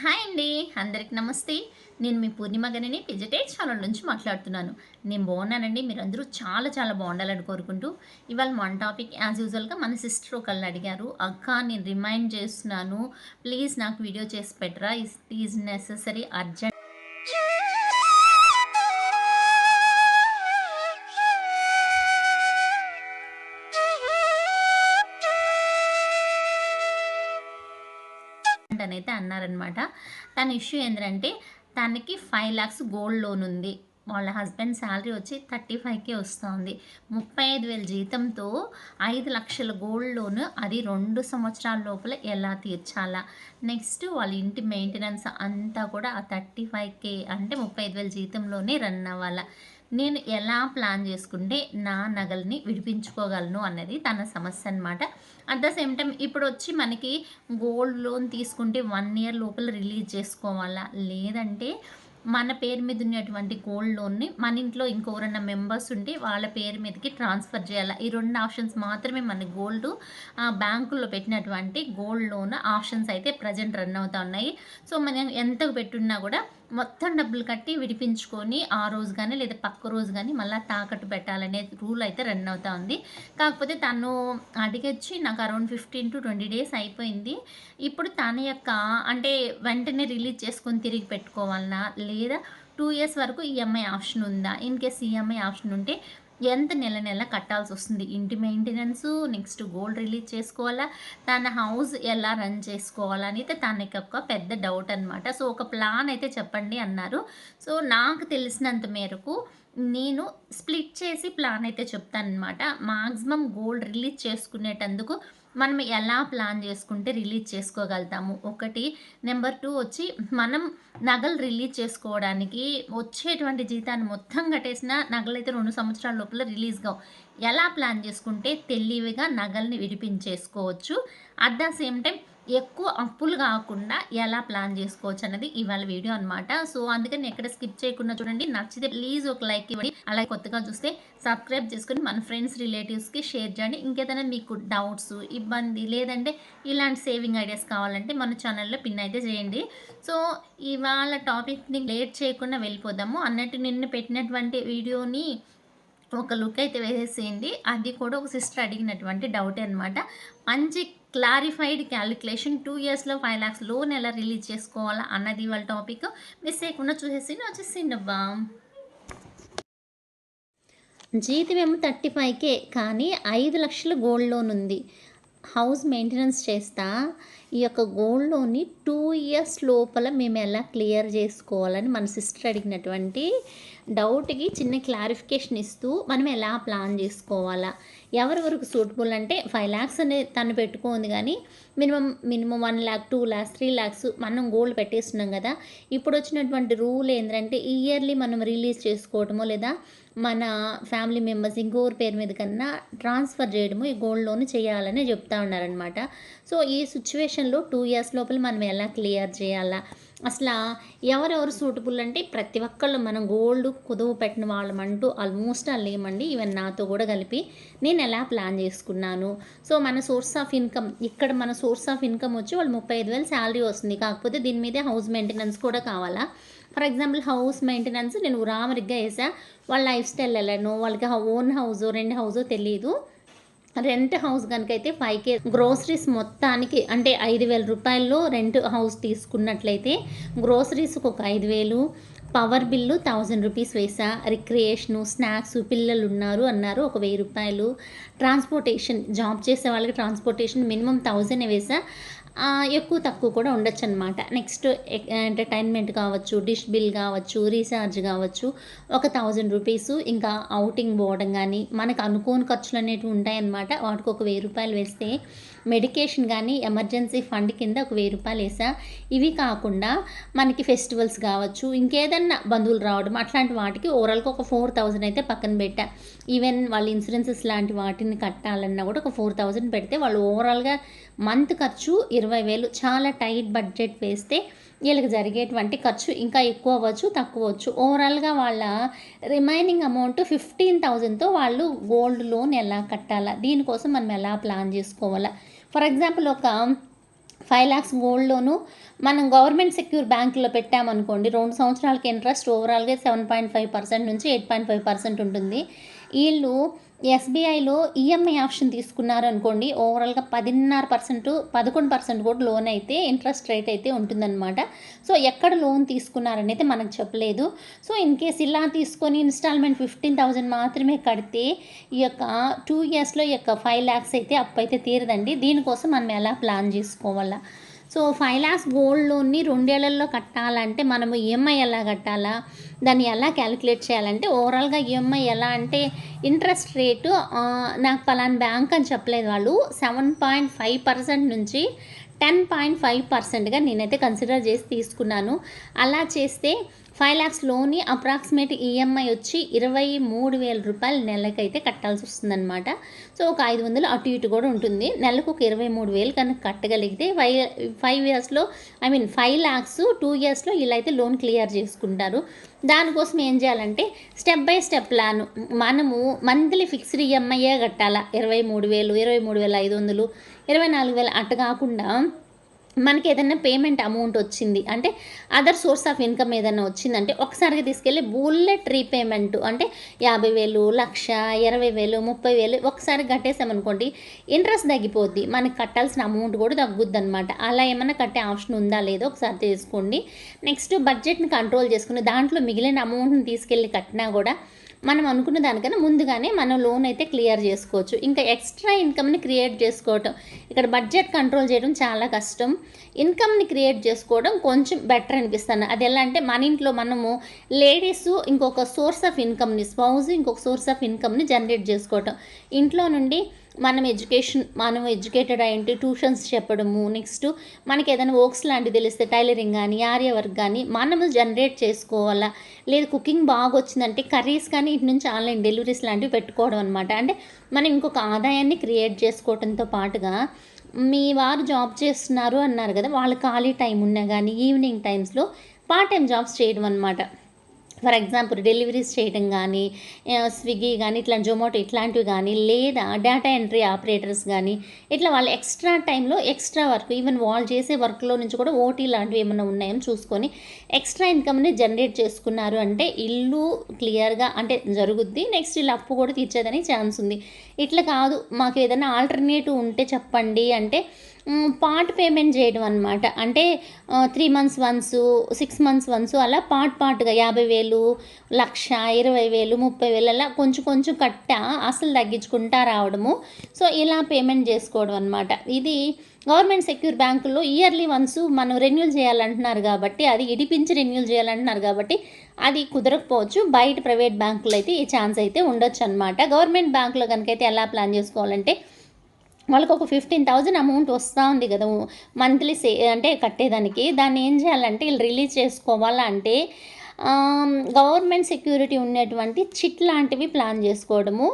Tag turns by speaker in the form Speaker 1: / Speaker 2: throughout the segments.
Speaker 1: Hi అండి అందరికి నమస్తే. నేను మీ పూర్ణిమ గనిని పిజటేట్ ఛానల్ నుంచి మాట్లాడుతున్నాను. నేను బాగున్నానండి మీరందరూ చాలా చాలా బాగుండాలని కోరుకుంటూ. ఇవాళ మన టాపిక్ యాజ్ యూజువల్గా మన సిస్టర్ ఒకళ్ళని అడిగారు. అక్క నేను రిమైండ్ చేస్తున్నాను. ప్లీజ్ నాకు వీడియో చేసి పెట్టరా? ఇట్ ఈజ్ నెససరీ అర్జెంట్ అయితే అన్నారనమాట. తన ఇష్యూ ఏంటంటే తనకి ఫైవ్ ల్యాక్స్ గోల్డ్ లోన్ ఉంది. వాళ్ళ హస్బెండ్ శాలరీ వచ్చి థర్టీ ఫైవ్కే వస్తుంది. ముప్పై ఐదు వేల జీతంతో ఐదు లక్షల గోల్డ్ లోన్ అది రెండు సంవత్సరాల లోపల ఎలా తీర్చాలా? నెక్స్ట్ వాళ్ళ ఇంటి మెయింటెనెన్స్ అంతా కూడా ఆ థర్టీ ఫైవ్కే అంటే ముప్పై ఐదు వేల జీతంలోనే రన్ అవ్వాలా? నేను ఎలా ప్లాన్ చేసుకుంటే నా నగల్ని విడిపించుకోగలను అన్నది తన సమస్య అనమాట అట్ ద సేమ్ టైం ఇప్పుడు వచ్చి మనకి గోల్డ్ లోన్ తీసుకుంటే వన్ ఇయర్ లోపల రిలీజ్ చేసుకోవాలా? లేదంటే మన పేరు మీద ఉన్నటువంటి గోల్డ్ లోన్ని మన ఇంట్లో ఇంకెవరన్నా మెంబర్స్ ఉంటే వాళ్ళ పేరు మీదకి ట్రాన్స్ఫర్ చేయాలి? ఈ రెండు ఆప్షన్స్ మాత్రమే మన గోల్డ్ బ్యాంకుల్లో పెట్టినటువంటి గోల్డ్ లోన్ ఆప్షన్స్ అయితే ప్రజెంట్ రన్ అవుతా ఉన్నాయి. సో మనం ఎంత పెట్టున్నా కూడా మొత్తం డబ్బులు కట్టి విడిపించుకొని ఆ రోజు కానీ లేదా పక్క రోజు కానీ మళ్ళీ తాకట్టు పెట్టాలనే రూల్ అయితే రన్ అవుతా ఉంది. కాకపోతే తను అడిగొచ్చి నాకు around fifteen to twenty days అయిపోయింది. ఇప్పుడు తన యొక్క అంటే వెంటనే రిలీజ్ చేసుకొని తిరిగి పెట్టుకోవాలన్నా లేదా టూ ఇయర్స్ వరకు ఈఎంఐ ఆప్షన్ ఉందా? ఇన్ కేస్ ఈఎంఐ ఆప్షన్ ఉంటే ఎంత నెల నెల కట్టాల్సి వస్తుంది ఇంటి మెయింటెనెన్స్ నెక్స్ట్ గోల్డ్ రిలీజ్ చేసుకోవాలా? తన హౌస్ ఎలా రన్ చేసుకోవాలా అనేది తనకి ఒక పెద్ద డౌట్ అనమాట సో ఒక ప్లాన్ అయితే చెప్పండి అన్నారు. సో నాకు తెలిసినంత మేరకు నేను స్ప్లిట్ చేసి ప్లాన్ అయితే చెప్తానమాట మాక్సిమం గోల్డ్ రిలీజ్ చేసుకునేటందుకు మనం ఎలా ప్లాన్ చేసుకుంటే రిలీజ్ చేసుకోగలుగుతాము? ఒకటి. నెంబర్ టూ వచ్చి మనం నగలు రిలీజ్ చేసుకోవడానికి వచ్చేటువంటి జీతాన్ని మొత్తం కట్టేసిన నగలు అయితే రెండు సంవత్సరాల లోపల రిలీజ్ కావు. ఎలా ప్లాన్ చేసుకుంటే తెలివిగా నగల్ని విడిపించేసుకోవచ్చు. అట్ ద సేమ్ టైం ఎక్కువ అప్పులు కాకుండా ఎలా ప్లాన్ చేసుకోవచ్చు అన్నది ఇవాళ వీడియో అనమాట సో అందుకని ఎక్కడ స్కిప్ చేయకుండా చూడండి. నచ్చితే ప్లీజ్ ఒక లైక్ ఇవ్వండి. అలాగే కొత్తగా చూస్తే సబ్స్క్రైబ్ చేసుకుని మన ఫ్రెండ్స్ రిలేటివ్స్కి షేర్ చేయండి. ఇంకేదైనా మీకు డౌట్స్ ఇబ్బంది లేదంటే ఇలాంటి సేవింగ్ ఐడియాస్ కావాలంటే మన ఛానల్లో పిన్ అయితే చేయండి. సో ఇవాళ టాపిక్ని లేట్ చేయకుండా వెళ్ళిపోదాము. అన్నట్టు నిన్న పెట్టినటువంటి వీడియోని ఒక లుక్ అయితే వేసేసేయండి అది కూడా ఒక సిస్టర్ అడిగినటువంటి డౌట్ అనమాట మంచి క్లారిఫైడ్ క్యాలిక్యులేషన్ టూ ఇయర్స్లో ఫైవ్ ల్యాక్స్ లోన్ ఎలా రిలీజ్ చేసుకోవాలా అన్నది వాళ్ళ టాపిక్ మిస్ చేయకుండా చూసేసి వచ్చేసిండి అబ్బా జీతం ఏమో థర్టీ ఫైవ్కే కానీ ఐదు లక్షల గోల్డ్ లోన్ ఉంది. హౌస్ మెయింటెనెన్స్ చేస్తా. ఈ యొక్క గోల్డ్ లోన్ని టూ ఇయర్స్ లోపల మేము ఎలా క్లియర్ చేసుకోవాలని మన సిస్టర్ అడిగినటువంటి డౌట్కి చిన్న క్లారిఫికేషన్ ఇస్తూ మనం ఎలా ప్లాన్ చేసుకోవాలా? వరకు సూటబుల్ అంటే ఫైవ్ ల్యాక్స్ అనేది తను పెట్టుకోంది కానీ minimum minimum one lakh two lakhs three lakhs మనం గోల్డ్ పెట్టేస్తున్నాం కదా! ఇప్పుడు వచ్చినటువంటి రూల్ ఏంటంటే ఇయర్లీ మనం రిలీజ్ చేసుకోవటమో లేదా మన ఫ్యామిలీ మెంబర్స్ ఇంకోరి పేరు మీద కన్నా ట్రాన్స్ఫర్ చేయడము ఈ గోల్డ్ లోన్ చేయాలని చెప్తా ఉన్నారనమాట సో ఈ సిచ్యువేషన్లో టూ ఇయర్స్ లోపల మనం ఎలా క్లియర్ చేయాలా? అసలు ఎవరెవరు సూటబుల్ అంటే ప్రతి ఒక్కళ్ళు మనం గోల్డ్ కుదువు పెట్టిన వాళ్ళమంటూ ఆల్మోస్ట్ వాళ్ళు ఏమండి ఈవెన్ నాతో కూడా కలిపి నేను ఎలా ప్లాన్ చేసుకున్నాను. సో మన సోర్స్ ఆఫ్ ఇన్కమ్ ఇక్కడ మన సోర్స్ ఆఫ్ ఇన్కమ్ వచ్చి వాళ్ళు ముప్పై ఐదు వేలు శాలరీ వస్తుంది. కాకపోతే దీని మీదే హౌస్ మెయింటెనెన్స్ కూడా కావాలా? ఫర్ ఎగ్జాంపుల్ హౌస్ మెయింటెనెన్స్ నేను రామరిగ్గా వేసా వాళ్ళ లైఫ్ స్టైల్ వెళ్ళాను వాళ్ళకి ఓన్ హౌస్ రెండు హౌజో తెలియదు రెంట్ హౌస్ కనుకైతే అయితే ఫైవ్ కే గ్రోసరీస్ మొత్తానికి అంటే ఐదు వేల రూపాయల్లో రెంట్ హౌస్ తీసుకున్నట్లయితే గ్రోసరీస్కి ఒక ఐదు వేలు పవర్ బిల్లు థౌజండ్ రూపీస్ వేసా రిక్రియేషను స్నాక్స్ పిల్లలు ఉన్నారు అన్నారు ఒక వెయ్యి రూపాయలు. ట్రాన్స్పోర్టేషన్ జాబ్ చేసే వాళ్ళకి ట్రాన్స్పోర్టేషన్ మినిమం థౌజండ్ వేసా. ఎక్కువ తక్కువ కూడా ఉండొచ్చు అనమాట నెక్స్ట్ ఎంటర్టైన్మెంట్ కావచ్చు డిష్ బిల్ కావచ్చు రీఛార్జ్ కావచ్చు ఒక థౌజండ్ రూపీస్ ఇంకా అవుటింగ్ పోవడం కానీ మనకు అనుకోని ఖర్చులు అనేవి ఉంటాయన్నమాట. వాటికి ఒక వెయ్యి రూపాయలు వేస్తే మెడికేషన్ కానీ ఎమర్జెన్సీ ఫండ్ కింద ఒక వెయ్యి రూపాయలు వేసా. ఇవి కాకుండా మనకి ఫెస్టివల్స్ కావచ్చు ఇంకేదన్నా బంధువులు రావడం అట్లాంటి వాటికి ఓవరాల్గా ఒక ఫోర్ థౌజండ్ అయితే పక్కన పెట్టా. ఈవెన్ వాళ్ళ ఇన్సూరెన్సెస్ లాంటి వాటిని కట్టాలన్నా కూడా ఒక ఫోర్ థౌజండ్ పెడితే వాళ్ళు ఓవరాల్గా మంత్ ఖర్చు ఇరవై వేలు. చాలా టైట్ బడ్జెట్ వేస్తే వీళ్ళకి జరిగేటువంటి ఖర్చు ఇంకా ఎక్కువ అవ్వచ్చు తక్కువ అవ్వచ్చు. ఓవరాల్గా వాళ్ళ రిమైనింగ్ అమౌంట్ ఫిఫ్టీన్ థౌజండ్తో వాళ్ళు గోల్డ్ లోన్ ఎలా కట్టాలా? దీనికోసం మనం ఎలా ప్లాన్ చేసుకోవాలా? ఫర్ ఎగ్జాంపుల్ ఒక ఫైవ్ ల్యాక్స్ గోల్డ్ లోను మనం గవర్నమెంట్ సెక్యూర్ బ్యాంకులో పెట్టామనుకోండి రెండు సంవత్సరాలకి ఇంట్రెస్ట్ ఓవరాల్గా సెవెన్ పాయింట్ ఫైవ్ పర్సెంట్ నుంచి ఎయిట్ పాయింట్ ఫైవ్ పర్సెంట్ ఉంటుంది. వీళ్ళు ఎస్బీఐలో ఈఎంఐ ఆప్షన్ తీసుకున్నారు అనుకోండి ఓవరాల్గా పదిన్నర పర్సెంట్ పదకొండు పర్సెంట్ కూడా లోన్ అయితే ఇంట్రెస్ట్ రేట్ అయితే ఉంటుందన్నమాట. సో ఎక్కడ లోన్ తీసుకున్నారని అయితే మనకు చెప్పలేదు. సో ఇన్ కేస్ ఇలా తీసుకొని ఇన్స్టాల్మెంట్ ఫిఫ్టీన్ థౌజండ్ మాత్రమే కడితే ఈ యొక్క టూ ఇయర్స్లో ఈ యొక్క ఫైవ్ ల్యాక్స్ అయితే అప్పు అయితే తీరదండి. దీనికోసం మనం ఎలా ప్లాన్ చేసుకోవాలా? సో ఫైవ్ ల్యాక్స్ గోల్డ్ లోన్ని రెండేళ్ళలో కట్టాలంటే మనము ఈఎంఐ ఎలా కట్టాలా? దాన్ని ఎలా క్యాలిక్యులేట్ చేయాలంటే ఓవరాల్గా ఈఎంఐ ఎలా అంటే ఇంట్రెస్ట్ రేటు నాకు పలానా బ్యాంక్ అని చెప్పలేదు వాళ్ళు సెవెన్ పాయింట్ ఫైవ్ పర్సెంట్ నుంచి టెన్ పాయింట్ ఫైవ్ పర్సెంట్గా నేనైతే కన్సిడర్ చేసి తీసుకున్నాను. అలా చేస్తే ఫైవ్ ల్యాక్స్లోని అప్రాక్సిమేట్ ఈఎంఐ వచ్చి ఇరవై మూడు వేల రూపాయలు నెలకైతే కట్టాల్సి వస్తుందన్నమాట. సో ఒక ఐదు వందలు అటు ఇటు కూడా ఉంటుంది. నెలకు ఒక ఇరవై మూడు వేలు కనుక కట్టగలిగితే ఫైవ్ ఫైవ్ ఇయర్స్లో I mean five lakhs two ఇయర్స్లో ఇలా అయితే లోన్ క్లియర్ చేసుకుంటారు. దానికోసం ఏం చేయాలంటే స్టెప్ బై స్టెప్ ప్లాన్. మనము మంత్లీ ఫిక్స్డ్ ఈఎంఐయే కట్టాలా? ఇరవై మూడు వేలు ఇరవై మూడు వేల ఐదు వందలు ఇరవై నాలుగు వేలు అట్ట కాకుండా మనకి ఏదైనా పేమెంట్ అమౌంట్ వచ్చింది అంటే అదర్ సోర్స్ ఆఫ్ ఇన్కమ్ ఏదైనా వచ్చిందంటే ఒకసారిగా తీసుకెళ్ళి బుల్లెట్ రీపేమెంట్ అంటే యాభై వేలు లక్ష ఇరవై వేలు ముప్పై వేలు ఒకసారి కట్టేసామనుకోండి ఇంట్రెస్ట్ తగ్గిపోద్ది. మనకి కట్టాల్సిన అమౌంట్ కూడా తగ్గుద్ది అనమాట అలా ఏమైనా కట్టే ఆప్షన్ ఉందా లేదో ఒకసారి తీసుకోండి నెక్స్ట్ బడ్జెట్ని కంట్రోల్ చేసుకుని దాంట్లో మిగిలిన అమౌంట్ని తీసుకెళ్ళి కట్టినా కూడా మనం అనుకున్న దానికన్నా ముందుగానే మనం లోన్ అయితే క్లియర్ చేసుకోవచ్చు. ఇంకా ఎక్స్ట్రా ఇన్కమ్ని క్రియేట్ చేసుకోవటం. ఇక్కడ బడ్జెట్ కంట్రోల్ చేయడం చాలా కష్టం. ఇన్కమ్ని క్రియేట్ చేసుకోవడం కొంచెం బెటర్ అనిపిస్తాను అది ఎలా అంటే మన ఇంట్లో మనము లేడీస్ ఇంకొక సోర్స్ ఆఫ్ ఇన్కమ్ని స్పౌజ్ ఇంకొక సోర్స్ ఆఫ్ ఇన్కమ్ని జనరేట్ చేసుకోవటం. ఇంట్లో నుండి మనం ఎడ్యుకేషన్ మనం ఎడ్యుకేటెడ్ అయ్యింటి ట్యూషన్స్ చెప్పడము నెక్స్ట్ మనకి ఏదైనా వర్క్స్ లాంటివి తెలిస్తే టైలరింగ్ కానీ ఆర్య వర్క్ కానీ మనము జనరేట్ చేసుకోవాలా? లేదు కుకింగ్ బాగా వచ్చిందంటే కర్రీస్ కానీ ఇటు నుంచి ఆన్లైన్ డెలివరీస్ లాంటివి పెట్టుకోవడం అనమాట అంటే మనం ఇంకొక ఆదాయాన్ని క్రియేట్ చేసుకోవడంతో పాటుగా మీ వారు జాబ్ చేస్తున్నారు అన్నారు కదా వాళ్ళ ఖాళీ టైం ఉన్నా కానీ ఈవినింగ్ టైమ్స్లో పార్ట్ టైం జాబ్స్ చేయడం అనమాట ఫర్ ఎగ్జాంపుల్ డెలివరీస్ చేయడం కానీ స్విగ్గీ కానీ ఇట్లా జొమాటో ఇట్లాంటివి కానీ లేదా డేటా ఎంట్రీ ఆపరేటర్స్ కానీ ఇట్లా వాళ్ళు ఎక్స్ట్రా టైంలో ఎక్స్ట్రా వర్క్ ఈవెన్ వాళ్ళు చేసే వర్క్లో నుంచి కూడా ఓటీ లాంటివి ఏమైనా ఉన్నాయని చూసుకొని ఎక్స్ట్రా ఇన్కమ్ని జనరేట్ చేసుకున్నారు అంటే ఇల్లు క్లియర్గా అంటే జరుగుద్ది నెక్స్ట్ ఇల్లు అప్పు కూడా తీర్చేదని ఛాన్స్ ఉంది. ఇట్లా కాదు మాకు ఏదైనా ఆల్టర్నేటివ్ ఉంటే చెప్పండి అంటే పార్ట్ పేమెంట్ చేయడం అనమాట అంటే three months once six months once అలా పార్ట్ పార్ట్గా యాభై వేలు లక్ష ఇరవై వేలు ముప్పై వేలు అలా కొంచెం కొంచెం కట్ట అసలు తగ్గించుకుంటా రావడము. సో ఇలా పేమెంట్ చేసుకోవడం అనమాట ఇది గవర్నమెంట్ సెక్యూర్ బ్యాంకుల్లో ఇయర్లీ వన్స్ మనం రెన్యూల్ చేయాలంటున్నారు కాబట్టి అది ఇడిపించి రెన్యూల్ చేయాలంటున్నారు కాబట్టి అది కుదరకపోవచ్చు. బయట ప్రైవేట్ బ్యాంకులో అయితే ఈ ఛాన్స్ అయితే ఉండొచ్చు అనమాట గవర్నమెంట్ బ్యాంకులో కనుకైతే ఎలా ప్లాన్ చేసుకోవాలంటే వాళ్ళకి ఒక ఫిఫ్టీన్ థౌజండ్ అమౌంట్ వస్తూ ఉంది కదా. మంత్లీ సే అంటే కట్టేదానికి. దాన్ని ఏం చేయాలంటే వీళ్ళు రిలీజ్ చేసుకోవాలంటే గవర్నమెంట్ సెక్యూరిటీ ఉన్నటువంటి చిట్ లాంటివి ప్లాన్ చేసుకోవడము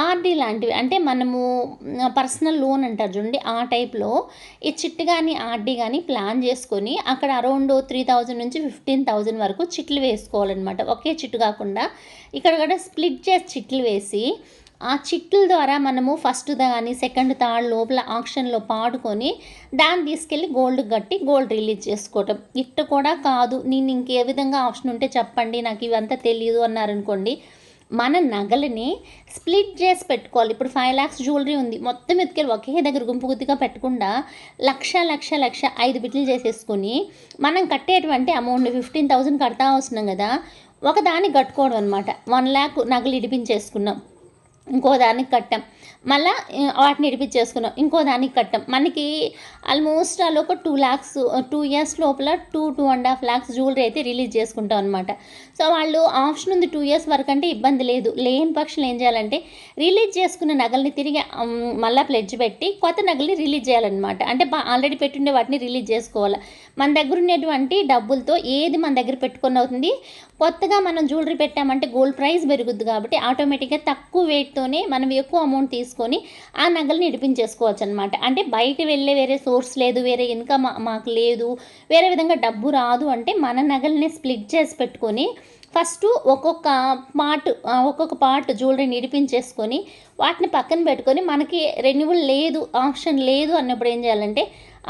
Speaker 1: ఆర్డీ లాంటివి. అంటే మనము పర్సనల్ లోన్ అంటారు చూడండి ఆ టైప్లో ఈ చిట్ కానీ ఆర్డీ కానీ ప్లాన్ చేసుకొని అక్కడ అరౌండ్ త్రీ థౌజండ్ నుంచి ఫిఫ్టీన్ థౌజండ్ వరకు చిట్లు వేసుకోవాలన్నమాట. ఒకే చిట్టు కాకుండా ఇక్కడ కూడా స్ప్లిట్ చేసి చిట్లు వేసి ఆ చిట్ల ద్వారా మనము ఫస్ట్ కానీ సెకండ్ థర్డ్ లోపల ఆక్షన్లో పాడుకొని దాన్ని తీసుకెళ్ళి గోల్డ్ కట్టి గోల్డ్ రిలీజ్ చేసుకోవటం. ఇట్ట కూడా కాదు. నేను ఇంకే విధంగా ఆప్షన్ ఉంటే చెప్పండి నాకు ఇవంతా తెలియదు అన్నారనుకోండి మన నగలని స్ప్లిట్ చేసి పెట్టుకోవాలి. ఇప్పుడు ఫైవ్ ల్యాక్స్ జ్యువెలరీ ఉంది. మొత్తం ఎత్తుకెళ్ళి ఒకే దగ్గర గుంపు గుత్తిగా పెట్టకుండా లక్ష లక్ష లక్ష ఐదు బిట్లు చేసేసుకొని మనం కట్టేటువంటి అమౌంట్ ఫిఫ్టీన్ థౌసండ్ కడతా వస్తున్నాం కదా ఒకదాన్ని కట్టుకోవడం అనమాట వన్ ల్యాక్ నగలు ఇడిపించేసుకున్నాం. ఇంకో దానికి కట్టాం మళ్ళీ వాటిని వాటిని ఇడిపించేసుకున్నాం ఇంకో దానికి కట్టాం. మనకి ఆల్మోస్ట్ అలా ఒక టూ ల్యాక్స్ టూ ఇయర్స్ లోపల two two and half lakhs jewellery అయితే రిలీజ్ చేసుకుంటాం అనమాట సో వాళ్ళు ఆప్షన్ ఉంది టూ ఇయర్స్ వరకు అంటే ఇబ్బంది లేదు. లేని పక్షులు ఏం చేయాలంటే రిలీజ్ చేసుకున్న నగల్ని తిరిగి మళ్ళీ ప్లెడ్జ్ పెట్టి కొత్త నగల్ని రిలీజ్ చేయాలన్నమాట. అంటే ఆల్రెడీ పెట్టుండే వాటిని రిలీజ్ చేసుకోవాలి. మన దగ్గర ఉన్నటువంటి డబ్బులతో ఏది మన దగ్గర పెట్టుకొని అవుతుంది కొత్తగా మనం జ్యువెలరీ పెట్టామంటే గోల్డ్ ప్రైస్ పెరుగుద్ది కాబట్టి ఆటోమేటిక్గా తక్కువ వెయిట్తోనే మనం ఎక్కువ అమౌంట్ తీసుకొని ఆ నగలని ఇడిపించేసుకోవచ్చు అనమాట అంటే బయట వెళ్ళే వేరే సోర్స్ లేదు వేరే ఇన్కమ్ మాకు లేదు వేరే విధంగా డబ్బు రాదు అంటే మన నగల్ని స్ప్లిట్ చేసి పెట్టుకొని ఫస్ట్ ఒక్కొక్క పార్ట్ ఒక్కొక్క పార్ట్ జ్యువెలరీని ఇడిపించేసుకొని వాటిని పక్కన పెట్టుకొని మనకి రెన్యువల్ లేదు ఆప్షన్ లేదు అన్నప్పుడు ఏం చేయాలంటే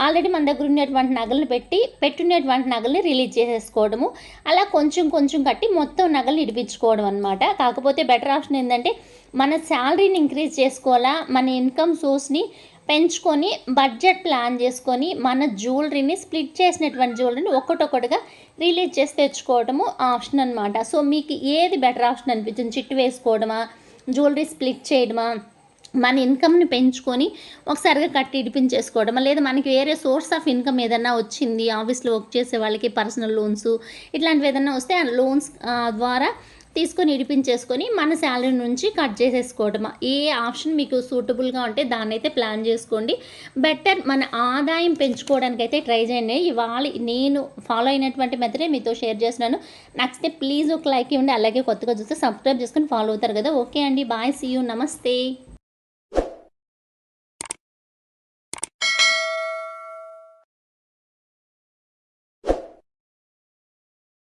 Speaker 1: ఆల్రెడీ మన దగ్గర ఉన్నటువంటి నగలను పెట్టి పెట్టున్నటువంటి నగల్ని రిలీజ్ చేసేసుకోవడము. అలా కొంచెం కొంచెం కట్టి మొత్తం నగలు ఇడిపించుకోవడం అనమాట కాకపోతే బెటర్ ఆప్షన్ ఏంటంటే మన శాలరీని ఇంక్రీజ్ చేసుకోవాలా మన ఇన్కమ్ సోర్స్ని పెంచుకొని బడ్జెట్ ప్లాన్ చేసుకొని మన జ్యువెలరీని స్ప్లిట్ చేసినటువంటి జ్యువెలరీని ఒక్కటొక్కటిగా రిలీజ్ చేసి తెచ్చుకోవడము ఆప్షన్ అనమాట సో మీకు ఏది బెటర్ ఆప్షన్ అనిపించింది? చిట్టు వేసుకోవడమా? జ్యువెలరీ స్ప్లిట్ చేయడమా? మన ఇన్కమ్ని పెంచుకొని ఒకసారిగా కట్టి ఇడిపించేసుకోవడం లేదా మనకి వేరే సోర్స్ ఆఫ్ ఇన్కమ్ ఏదైనా వచ్చింది ఆఫీస్లో వర్క్ చేసే వాళ్ళకి పర్సనల్ లోన్స్ ఇట్లాంటివి ఏదైనా వస్తే ఆ లోన్స్ ద్వారా తీసుకొని ఇడిపించేసుకొని మన శాలరీ నుంచి కట్ చేసేసుకోవడం. ఏ ఆప్షన్ మీకు సూటబుల్గా ఉంటే దాన్ని అయితే ప్లాన్ చేసుకోండి. బెటర్ మన ఆదాయం పెంచుకోవడానికి అయితే ట్రై చేయండి. ఇవాళ నేను ఫాలో అయినటువంటి మెథడే మీతో షేర్ చేస్తున్నాను. నచ్చితే ప్లీజ్ ఒక లైక్ ఇవ్వండి. అలాగే కొత్తగా చూస్తే సబ్స్క్రైబ్ చేసుకొని ఫాలో అవుతారు కదా. ఓకే అండి. బాయ్. See you. నమస్తే.